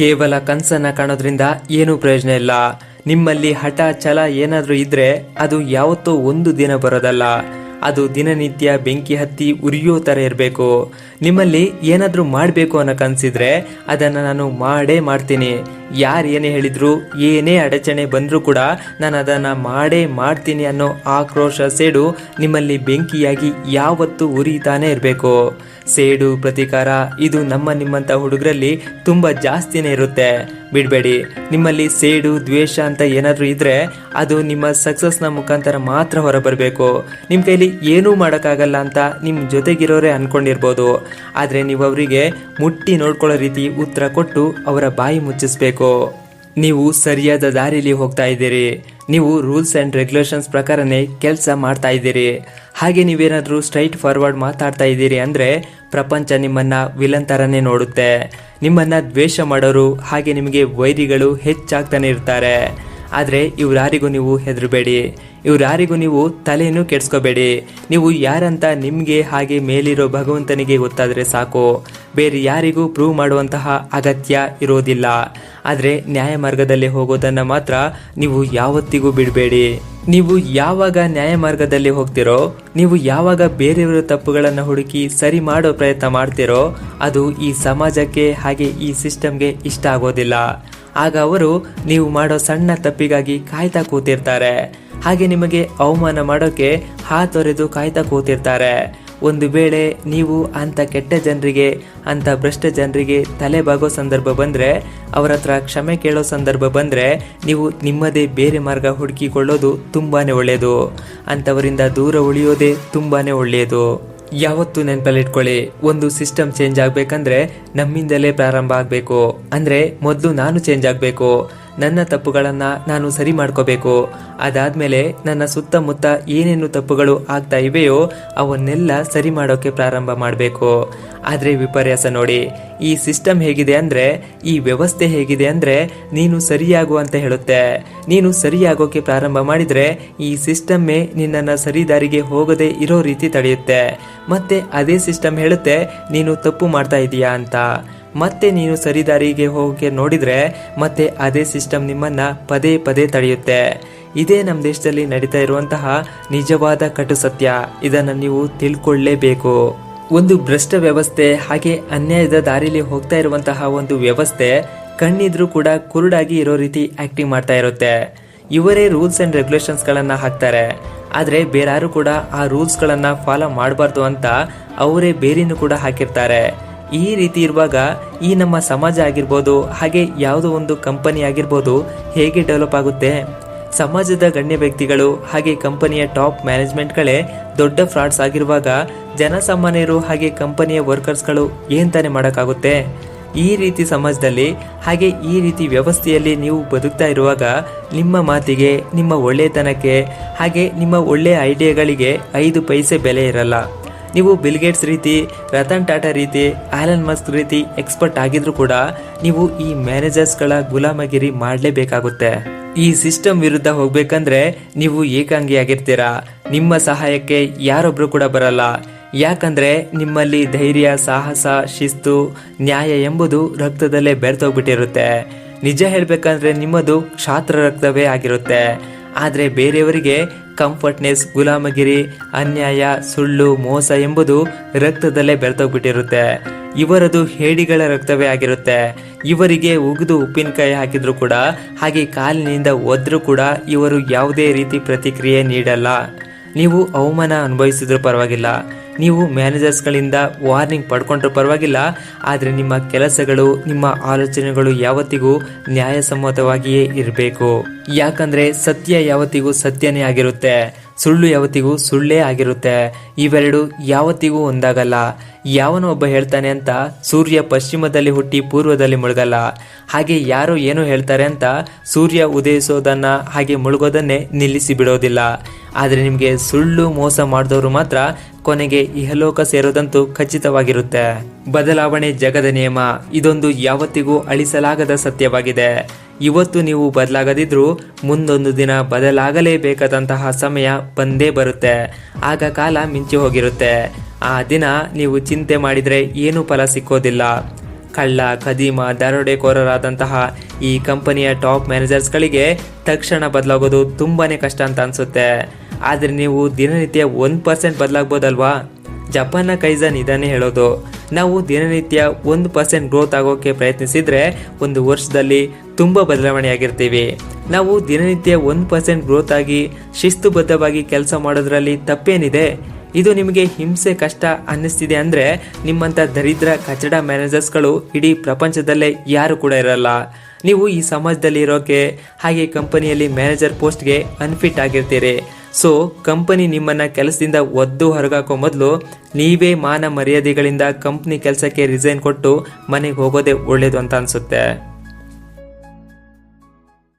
ಕೇವಲ ಕನಸನ್ನ ಕಾಣೋದ್ರಿಂದ ಏನೂ ಪ್ರಯೋಜನ ಇಲ್ಲ. ನಿಮ್ಮಲ್ಲಿ ಹಠ ಛಲ ಏನಾದರೂ ಇದ್ರೆ ಅದು ಯಾವತ್ತೋ ಒಂದು ದಿನ ಬರೋದಲ್ಲ. ಅದು ದಿನನಿತ್ಯ ಬೆಂಕಿ ಹತ್ತಿ ಉರಿಯೋ ಥರ ಇರಬೇಕು. ನಿಮ್ಮಲ್ಲಿ ಏನಾದರೂ ಮಾಡಬೇಕು ಅನ್ನೋ ಕನಸಿದ್ರೆ ಅದನ್ನು ನಾನು ಮಾಡೇ ಮಾಡ್ತೀನಿ. ಯಾರು ಏನೇ ಹೇಳಿದ್ರು, ಏನೇ ಅಡಚಣೆ ಬಂದರೂ ಕೂಡ ನಾನು ಅದನ್ನು ಮಾಡೇ ಮಾಡ್ತೀನಿ ಅನ್ನೋ ಆಕ್ರೋಶ ಸೇಡು ನಿಮ್ಮಲ್ಲಿ ಬೆಂಕಿಯಾಗಿ ಯಾವತ್ತೂ ಉರಿತಾನೆ ಇರಬೇಕು. ಸೇಡು ಪ್ರತಿಕಾರ, ಇದು ನಮ್ಮ ನಿಮ್ಮಂಥ ಹುಡುಗರಲ್ಲಿ ತುಂಬ ಜಾಸ್ತಿನೇ ಇರುತ್ತೆ. ಬಿಡಬೇಡಿ, ನಿಮ್ಮಲ್ಲಿ ಸೇಡು, ದ್ವೇಷ ಅಂತ ಏನಾದರೂ ಇದ್ದರೆ ಅದು ನಿಮ್ಮ ಸಕ್ಸಸ್ನ ಮುಖಾಂತರ ಮಾತ್ರ ಹೊರಬರಬೇಕು. ನಿಮ್ಮ ಕೈಲಿ ಏನೂ ಮಾಡೋಕ್ಕಾಗಲ್ಲ ಅಂತ ನಿಮ್ಮ ಜೊತೆಗಿರೋರೇ ಅಂದ್ಕೊಂಡಿರ್ಬೋದು ಆದರೆ ನೀವು ಅವರಿಗೆ ಮುಟ್ಟಿ ನೋಡ್ಕೊಳ್ಳೋ ರೀತಿ ಉತ್ತರ ಕೊಟ್ಟು ಅವರ ಬಾಯಿ ಮುಚ್ಚಿಸ್ಬೇಕು. ನೀವು ಸರಿಯಾದ ದಾರಿಲಿ ಹೋಗ್ತಾ ಇದ್ದೀರಿ. ನೀವು ರೂಲ್ಸ್ ಆ್ಯಂಡ್ ರೆಗ್ಯುಲೇಷನ್ಸ್ ಪ್ರಕಾರನೇ ಕೆಲಸ ಮಾಡ್ತಾ ಇದ್ದೀರಿ. ಹಾಗೆ ನೀವೇನಾದರೂ ಸ್ಟ್ರೈಟ್ ಫಾರ್ವರ್ಡ್ ಮಾತಾಡ್ತಾ ಇದ್ದೀರಿ ಅಂದರೆ ಪ್ರಪಂಚ ನಿಮ್ಮನ್ನು ವಿಲನ್ ಥರನೇ ನೋಡುತ್ತೆ. ನಿಮ್ಮನ್ನು ದ್ವೇಷ ಮಾಡೋರು ಹಾಗೆ ನಿಮಗೆ ವೈರಿಗಳು ಹೆಚ್ಚಾಗ್ತಾನೆ ಇರ್ತಾರೆ. ಆದರೆ ಇವ್ರಾರಿಗೂ ನೀವು ಹೆದರಬೇಡಿ. ಇವ್ರಾರಿಗೂ ನೀವು ತಲೆಯನ್ನು ಕೆಡ್ಸ್ಕೋಬೇಡಿ. ನೀವು ಯಾರಂತ ನಿಮಗೆ ಹಾಗೆ ಮೇಲಿರೋ ಭಗವಂತನಿಗೆ ಗೊತ್ತಾದರೆ ಸಾಕು. ಬೇರೆ ಯಾರಿಗೂ ಪ್ರೂವ್ ಮಾಡುವಂತಹ ಅಗತ್ಯ ಇರೋದಿಲ್ಲ. ಆದರೆ ನ್ಯಾಯ ಮಾರ್ಗದಲ್ಲಿ ಹೋಗೋದನ್ನು ಮಾತ್ರ ನೀವು ಯಾವತ್ತಿಗೂ ಬಿಡಬೇಡಿ. ನೀವು ಯಾವಾಗ ನ್ಯಾಯ ಮಾರ್ಗದಲ್ಲಿ ಹೋಗ್ತಿರೋ, ನೀವು ಯಾವಾಗ ಬೇರೆಯವರ ತಪ್ಪುಗಳನ್ನು ಹುಡುಕಿ ಸರಿ ಮಾಡೋ ಪ್ರಯತ್ನ ಮಾಡ್ತಿರೋ, ಅದು ಈ ಸಮಾಜಕ್ಕೆ ಹಾಗೆ ಈ ಸಿಸ್ಟಮ್ಗೆ ಇಷ್ಟ ಆಗೋದಿಲ್ಲ. ಆಗ ಅವರು, ನೀವು ಮಾಡೋ ಸಣ್ಣ ತಪ್ಪಿಗಾಗಿ ಕಾಯ್ತಾ ಕೂತಿರ್ತಾರೆ. ಹಾಗೆ ನಿಮಗೆ ಅವಮಾನ ಮಾಡೋಕೆ ಹಾತೊರೆದು ಕಾಯ್ತಾ ಕೂತಿರ್ತಾರೆ. ಒಂದು ವೇಳೆ ನೀವು ಅಂಥ ಕೆಟ್ಟ ಜನರಿಗೆ, ಅಂಥ ಭ್ರಷ್ಟ ಜನರಿಗೆ ತಲೆ ಬಾಗೋ ಸಂದರ್ಭ ಬಂದರೆ, ಅವರ ಹತ್ರ ಕ್ಷಮೆ ಕೇಳೋ ಸಂದರ್ಭ ಬಂದರೆ, ನೀವು ನಿಮ್ಮದೇ ಬೇರೆ ಮಾರ್ಗ ಹುಡುಕಿಕೊಳ್ಳೋದು ತುಂಬಾ ಒಳ್ಳೆಯದು ಅಂಥವರಿಂದ ದೂರ ಉಳಿಯೋದೇ ತುಂಬಾ ಒಳ್ಳೆಯದು ಯಾವತ್ತೂ ನೆನಪಲ್ಲಿಟ್ಕೊಳ್ಳಿ ಒಂದು ಸಿಸ್ಟಮ್ ಚೇಂಜ್ ಆಗಬೇಕಂದ್ರೆ ನಮ್ಮಿಂದಲೇ ಪ್ರಾರಂಭ ಆಗಬೇಕು. ಅಂದರೆ ಮೊದಲು ನಾನು ಚೇಂಜ್ ಆಗಬೇಕು. ನನ್ನ ತಪ್ಪುಗಳನ್ನು ನಾನು ಸರಿ ಮಾಡ್ಕೋಬೇಕು. ಅದಾದಮೇಲೆ ನನ್ನ ಸುತ್ತಮುತ್ತ ಏನೇನು ತಪ್ಪುಗಳು ಆಗ್ತಾ ಇವೆಯೋ ಅವನ್ನೆಲ್ಲ ಸರಿ ಮಾಡೋಕ್ಕೆ ಪ್ರಾರಂಭ ಮಾಡಬೇಕು. ಆದರೆ ವಿಪರ್ಯಾಸ ನೋಡಿ, ಈ ಸಿಸ್ಟಮ್ ಹೇಗಿದೆ ಅಂದರೆ, ಈ ವ್ಯವಸ್ಥೆ ಹೇಗಿದೆ ಅಂದರೆ ನೀನು ಸರಿಯಾಗು ಅಂತ ಹೇಳುತ್ತೆ. ನೀನು ಸರಿಯಾಗೋಕ್ಕೆ ಪ್ರಾರಂಭ ಮಾಡಿದರೆ ಈ ಸಿಸ್ಟಮ್ಮೇ ನಿನ್ನನ್ನು ಸರಿದಾರಿಗೆ ಹೋಗದೆ ಇರೋ ರೀತಿ ತಡೆಯುತ್ತೆ. ಮತ್ತೆ ಅದೇ ಸಿಸ್ಟಮ್ ಹೇಳುತ್ತೆ, ನೀನು ತಪ್ಪು ಮಾಡ್ತಾ ಇದೀಯಾ ಅಂತ. ಮತ್ತೆ ನೀನು ಸರಿದಾರಿಗೆ ಹೋಗೋಕ್ಕೆ ನೋಡಿದ್ರೆ ಮತ್ತೆ ಅದೇ ಸಿಸ್ಟಮ್ ನಿಮ್ಮನ್ನ ಪದೇ ಪದೇ ತಡೆಯುತ್ತೆ. ಇದೇ ನಮ್ಮ ದೇಶದಲ್ಲಿ ನಡೀತಾ ಇರುವಂತಹ ನಿಜವಾದ ಕಟು ಸತ್ಯ. ಇದನ್ನು ನೀವು ತಿಳ್ಕೊಳ್ಳೇಬೇಕು. ಒಂದು ಭ್ರಷ್ಟ ವ್ಯವಸ್ಥೆ ಹಾಗೆ ಅನ್ಯಾಯದ ದಾರಿಲಿ ಹೋಗ್ತಾ ಇರುವಂತಹ ಒಂದು ವ್ಯವಸ್ಥೆ ಕಣ್ಣಿದ್ರೂ ಕೂಡ ಕುರುಡಾಗಿ ಇರೋ ರೀತಿ ಆಕ್ಟಿಂಗ್ ಮಾಡ್ತಾ ಇರುತ್ತೆ. ಇವರೇ ರೂಲ್ಸ್ ಅಂಡ್ ರೆಗ್ಯುಲೇಷನ್ಸ್ಗಳನ್ನು ಹಾಕ್ತಾರೆ. ಆದರೆ ಬೇರಾರು ಕೂಡ ಆ ರೂಲ್ಸ್ಗಳನ್ನು ಫಾಲೋ ಮಾಡಬಾರ್ದು ಅಂತ ಅವರೇ ಬೇರಿನೂ ಕೂಡ ಹಾಕಿರ್ತಾರೆ. ಈ ರೀತಿ ಇರುವಾಗ ಈ ನಮ್ಮ ಸಮಾಜ ಆಗಿರ್ಬೋದು, ಹಾಗೆ ಯಾವುದೋ ಒಂದು ಕಂಪನಿ ಆಗಿರ್ಬೋದು ಹೇಗೆ ಡೆವಲಪ್ ಆಗುತ್ತೆ? ಸಮಾಜದ ಗಣ್ಯ ವ್ಯಕ್ತಿಗಳು ಹಾಗೆ ಕಂಪನಿಯ ಟಾಪ್ ಮ್ಯಾನೇಜ್ಮೆಂಟ್ಗಳೇ ದೊಡ್ಡ ಫ್ರಾಡ್ಸ್ ಆಗಿರುವಾಗ ಜನಸಾಮಾನ್ಯರು ಹಾಗೆ ಕಂಪನಿಯ ವರ್ಕರ್ಸ್ಗಳು ಏನ್ ತಾನೇ ಮಾಡೋಕ್ಕಾಗುತ್ತೆ? ಈ ರೀತಿ ಸಮಾಜದಲ್ಲಿ ಹಾಗೆ ಈ ರೀತಿ ವ್ಯವಸ್ಥೆಯಲ್ಲಿ ನೀವು ಬದುಕ್ತಾ ಇರುವಾಗ ನಿಮ್ಮ ಮಾತಿಗೆ, ನಿಮ್ಮ ಒಳ್ಳೆಯತನಕ್ಕೆ ಹಾಗೆ ನಿಮ್ಮ ಒಳ್ಳೆಯ ಐಡಿಯಾಗಳಿಗೆ ಐದು ಪೈಸೆ ಬೆಲೆ ಇರಲ್ಲ. ನೀವು ಬಿಲ್ಗೇಟ್ಸ್ ರೀತಿ, ರತನ್ ಟಾಟಾ ರೀತಿ, ಆಲನ್ ಮಸ್ಕ್ ರೀತಿ ಎಕ್ಸ್ಪರ್ಟ್ ಆಗಿದ್ರು ಕೂಡ ನೀವು ಈ ಮ್ಯಾನೇಜರ್ಸ್ಗಳ ಗುಲಾಮಗಿರಿ ಮಾಡಲೇಬೇಕಾಗುತ್ತೆ. ಈ ಸಿಸ್ಟಮ್ ವಿರುದ್ಧ ಹೋಗ್ಬೇಕಂದ್ರೆ ನೀವು ಏಕಾಂಗಿಯಾಗಿರ್ತೀರಾ? ನಿಮ್ಮ ಸಹಾಯಕ್ಕೆ ಯಾರೊಬ್ರು ಕೂಡ ಬರಲ್ಲ. ಯಾಕಂದ್ರೆ ನಿಮ್ಮಲ್ಲಿ ಧೈರ್ಯ, ಸಾಹಸ, ಶಿಸ್ತು, ನ್ಯಾಯ ಎಂಬುದು ರಕ್ತದಲ್ಲೇ ಬೆರೆತೋಗ್ಬಿಟ್ಟಿರುತ್ತೆ ನಿಜ ಹೇಳಬೇಕಂದ್ರೆ ನಿಮ್ಮದು ಕ್ಷಾತ್ರ ರಕ್ತವೇ ಆಗಿರುತ್ತೆ. ಆದರೆ ಬೇರೆಯವರಿಗೆ ಕಂಫರ್ಟ್ನೆಸ್ ಗುಲಾಮಗಿರಿ, ಅನ್ಯಾಯ, ಸುಳ್ಳು, ಮೋಸ ಎಂಬುದು ರಕ್ತದಲ್ಲೇ ಬೆರೆತೋಗ್ಬಿಟ್ಟಿರುತ್ತೆ ಇವರದು ಹೇಡಿಗಳ ರಕ್ತವೇ ಆಗಿರುತ್ತೆ. ಇವರಿಗೆ ಉಗಿದು ಉಪ್ಪಿನಕಾಯಿ ಹಾಕಿದ್ರು ಕೂಡ, ಹಾಗೆ ಕಾಲಿನಿಂದ ಒದ್ರೂ ಕೂಡ ಇವರು ಯಾವುದೇ ರೀತಿ ಪ್ರತಿಕ್ರಿಯೆ ನೀಡಲ್ಲ. ನೀವು ಅವಮಾನ ಅನುಭವಿಸಿದ್ರೂ ಪರವಾಗಿಲ್ಲ. ನೀವು ಮ್ಯಾನೇಜರ್ಸ್ಗಳಿಂದ ವಾರ್ನಿಂಗ್ ಪಡ್ಕೊಂಡ್ರೂ ಪರವಾಗಿಲ್ಲ. ಆದರೆ ನಿಮ್ಮ ಕೆಲಸಗಳು, ನಿಮ್ಮ ಆಲೋಚನೆಗಳು ಯಾವತ್ತಿಗೂ ನ್ಯಾಯಸಮ್ಮತವಾಗಿಯೇ ಇರಬೇಕು. ಯಾಕಂದ್ರೆ ಸತ್ಯ ಯಾವತ್ತಿಗೂ ಸತ್ಯನೇ ಆಗಿರುತ್ತೆ, ಸುಳ್ಳು ಯಾವತ್ತಿಗೂ ಸುಳ್ಳೇ ಆಗಿರುತ್ತೆ. ಇವೆರಡು ಯಾವತ್ತಿಗೂ ಒಂದಾಗಲ್ಲ. ಯಾವನೋ ಒಬ್ಬ ಹೇಳ್ತಾನೆ ಅಂತ ಸೂರ್ಯ ಪಶ್ಚಿಮದಲ್ಲಿ ಹುಟ್ಟಿ ಪೂರ್ವದಲ್ಲಿ ಮುಳುಗಲ್ಲ. ಹಾಗೆ ಯಾರು ಏನು ಹೇಳ್ತಾರೆ ಅಂತ ಸೂರ್ಯ ಉದಯಿಸೋದನ್ನ ಹಾಗೆ ಮುಳುಗೋದನ್ನೇ ನಿಲ್ಲಿಸಿ ಬಿಡೋದಿಲ್ಲ. ಆದರೆ ನಿಮಗೆ ಸುಳ್ಳು ಮೋಸ ಮಾಡಿದವರು ಮಾತ್ರ ಕೊನೆಗೆ ಇಹಲೋಕ ಸೇರೋದಂತೂ ಖಚಿತವಾಗಿರುತ್ತೆ. ಬದಲಾವಣೆ ಜಗದ ನಿಯಮ. ಇದೊಂದು ಯಾವತ್ತಿಗೂ ಅಳಿಸಲಾಗದ ಸತ್ಯವಾಗಿದೆ. ಇವತ್ತು ನೀವು ಬದಲಾಗದಿದ್ರೂ ಮುಂದೊಂದು ದಿನ ಬದಲಾಗಲೇಬೇಕಾದಂತಹ ಸಮಯ ಬಂದೇ ಬರುತ್ತೆ. ಆಗ ಕಾಲ ಮಿಂಚಿ ಹೋಗಿರುತ್ತೆ. ಆ ದಿನ ನೀವು ಚಿಂತೆ ಮಾಡಿದರೆ ಏನೂ ಫಲ ಸಿಕ್ಕೋದಿಲ್ಲ. ಕಳ್ಳ, ಖದೀಮ, ದರೋಡೆಕೋರರಾದಂತಹ ಈ ಕಂಪನಿಯ ಟಾಪ್ ಮ್ಯಾನೇಜರ್ಸ್ಗಳಿಗೆ ತಕ್ಷಣ ಬದಲಾಗೋದು ತುಂಬಾ ಕಷ್ಟ ಅಂತ ಅನಿಸುತ್ತೆ. ಆದರೆ ನೀವು ದಿನನಿತ್ಯ ಒಂದು ಪರ್ಸೆಂಟ್ ಬದಲಾಗ್ಬೋದಲ್ವಾ? ಜಪಾನ್ನ ಕೈಜನ್ ಇದನ್ನೇ ಹೇಳೋದು. ನಾವು ದಿನನಿತ್ಯ ಒಂದು ಪರ್ಸೆಂಟ್ ಗ್ರೋತ್ ಆಗೋಕೆ ಪ್ರಯತ್ನಿಸಿದರೆ ಒಂದು ವರ್ಷದಲ್ಲಿ ತುಂಬ ಬದಲಾವಣೆಯಾಗಿರ್ತೀವಿ. ನಾವು ದಿನನಿತ್ಯ ಒಂದು ಪರ್ಸೆಂಟ್ ಗ್ರೋತ್ ಆಗಿ ಶಿಸ್ತುಬದ್ಧವಾಗಿ ಕೆಲಸ ಮಾಡೋದ್ರಲ್ಲಿ ತಪ್ಪೇನಿದೆ. ಇದು ನಿಮಗೆ ಹಿಂಸೆ, ಕಷ್ಟ ಅನ್ನಿಸ್ತಿದೆ ಅಂದರೆ ನಿಮ್ಮಂಥ ದರಿದ್ರ ಕಚಡ ಮ್ಯಾನೇಜರ್ಸ್ಗಳು ಇಡೀ ಪ್ರಪಂಚದಲ್ಲೇ ಯಾರು ಕೂಡ ಇರಲ್ಲ. ನೀವು ಈ ಸಮಾಜದಲ್ಲಿ ಇರೋಕೆ ಹಾಗೆ ಕಂಪನಿಯಲ್ಲಿ ಮ್ಯಾನೇಜರ್ ಪೋಸ್ಟ್ಗೆ ಅನ್ಫಿಟ್ ಆಗಿರ್ತೀರಿ. ಸೊ ಕಂಪನಿ ನಿಮ್ಮನ್ನ ಕೆಲಸದಿಂದ ಒದ್ದು ಹೊರಗಾಕೋ ಮೊದಲು ನೀವೇ ಮಾನ ಮರ್ಯಾದೆಗಳಿಂದ ಕಂಪ್ನಿ ಕೆಲಸಕ್ಕೆ ರಿಸೈನ್ ಕೊಟ್ಟು ಮನೆಗೆ ಹೋಗೋದೇ ಒಳ್ಳೇದು ಅಂತ ಅನ್ಸುತ್ತೆ.